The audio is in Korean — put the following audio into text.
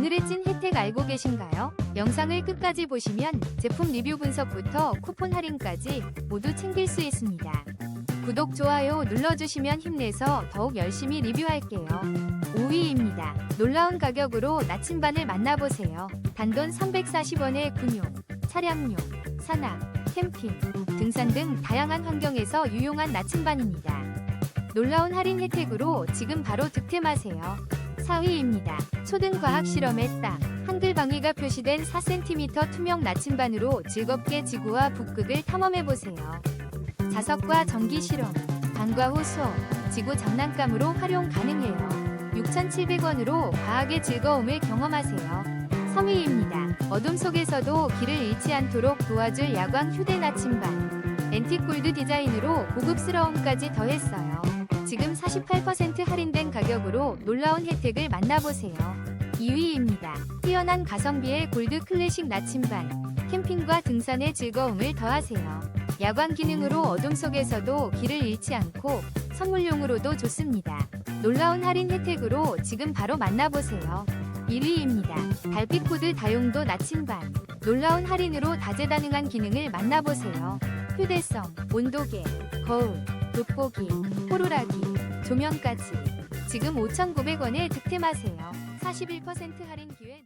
오늘의 찐 혜택 알고 계신가요? 영상을 끝까지 보시면 제품 리뷰 분석부터 쿠폰 할인까지 모두 챙길 수 있습니다. 구독, 좋아요 눌러주시면 힘내서 더욱 열심히 리뷰할게요. 5위입니다. 놀라운 가격으로 나침반을 만나보세요. 단돈 340원에 군용, 차량용, 산악, 캠핑, 등산 등 다양한 환경에서 유용한 나침반입니다. 놀라운 할인 혜택으로 지금 바로 득템하세요. 4위입니다. 초등과학 실험의 땅. 한글 방위가 표시된 4cm 투명 나침반으로 즐겁게 지구와 북극을 탐험해보세요. 자석과 전기 실험, 방과 후 수업, 지구 장난감으로 활용 가능해요. 6,700원으로 과학의 즐거움을 경험하세요. 3위입니다. 어둠 속에서도 길을 잃지 않도록 도와줄 야광 휴대 나침반. 앤틱 골드 디자인으로 고급스러움까지 더했어요. 지금 48% 할인된 가격 으로 놀라운 혜택을 만나보세요. 2위입니다. 뛰어난 가성비의 골드 클래식 나침반. 캠핑과 등산의 즐거움을 더하세요. 야광 기능으로 어둠 속에서도 길을 잃지 않고 선물용으로도 좋습니다. 놀라운 할인 혜택으로 지금 바로 만나보세요. 1위입니다. 달빛 코드 다용도 나침반. 놀라운 할인으로 다재다능한 기능을 만나보세요. 휴대성, 온도계, 거울, 돋보기, 호루라기, 조명까지. 지금 5,900원에 득템하세요. 41% 할인 기회